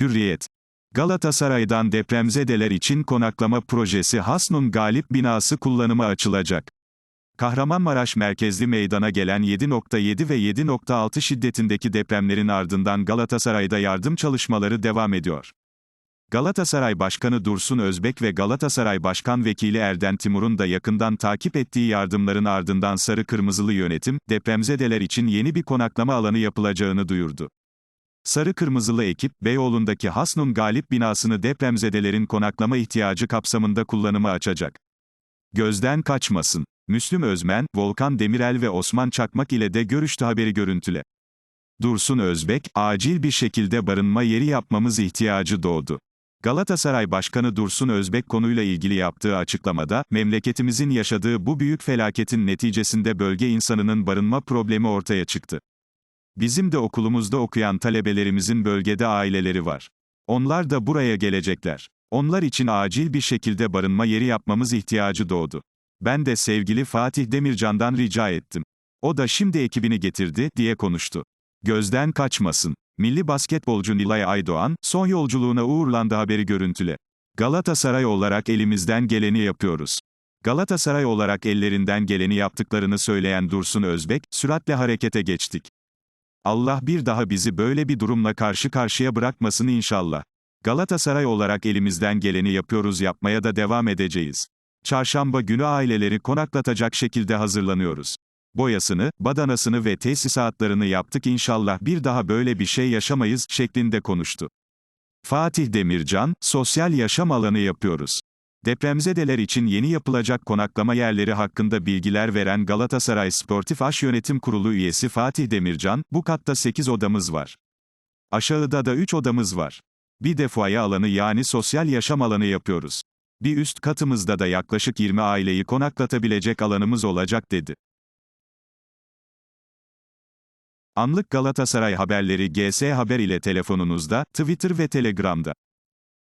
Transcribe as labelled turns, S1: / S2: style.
S1: Hürriyet. Galatasaray'dan depremzedeler için konaklama projesi Hasnun Galip binası kullanıma açılacak. Kahramanmaraş merkezli meydana gelen 7.7 ve 7.6 şiddetindeki depremlerin ardından Galatasaray'da yardım çalışmaları devam ediyor. Galatasaray Başkanı Dursun Özbek ve Galatasaray Başkan Vekili Erden Timur'un da yakından takip ettiği yardımların ardından Sarı Kırmızılı yönetim, depremzedeler için yeni bir konaklama alanı yapılacağını duyurdu. Sarı Kırmızılı ekip, Beyoğlu'ndaki Hasnun Galip binasını depremzedelerin konaklama ihtiyacı kapsamında kullanıma açacak. Gözden kaçmasın. Müslüm Özmen, Volkan Demirel ve Osman Çakmak ile de görüştü haberi görüntüle. Dursun Özbek, acil bir şekilde barınma yeri yapmamız ihtiyacı doğdu. Galatasaray Başkanı Dursun Özbek konuyla ilgili yaptığı açıklamada, memleketimizin yaşadığı bu büyük felaketin neticesinde bölge insanının barınma problemi ortaya çıktı. Bizim de okulumuzda okuyan talebelerimizin bölgede aileleri var. Onlar da buraya gelecekler. Onlar için acil bir şekilde barınma yeri yapmamız ihtiyacı doğdu. Ben de sevgili Fatih Demircan'dan rica ettim. O da şimdi ekibini getirdi, diye konuştu. Gözden kaçmasın. Milli basketbolcu Nilay Aydoğan, son yolculuğuna uğurlandı haberi görüntüle. Galatasaray olarak elimizden geleni yapıyoruz. Galatasaray olarak ellerinden geleni yaptıklarını söyleyen Dursun Özbek, süratle harekete geçtik. Allah bir daha bizi böyle bir durumla karşı karşıya bırakmasın inşallah. Galatasaray olarak elimizden geleni yapıyoruz yapmaya da devam edeceğiz. Çarşamba günü aileleri konaklatacak şekilde hazırlanıyoruz. Boyasını, badanasını ve tesisatlarını yaptık inşallah bir daha böyle bir şey yaşamayız şeklinde konuştu. Fatih Demircan, sosyal yaşam alanı yapıyoruz. Depremzedeler için yeni yapılacak konaklama yerleri hakkında bilgiler veren Galatasaray Sportif Aş Yönetim Kurulu üyesi Fatih Demircan, bu katta 8 odamız var. Aşağıda da 3 odamız var. Bir de fuaye alanı yani sosyal yaşam alanı yapıyoruz. Bir üst katımızda da yaklaşık 20 aileyi konaklatabilecek alanımız olacak dedi. Anlık Galatasaray haberleri GS Haber ile telefonunuzda, Twitter ve Telegram'da.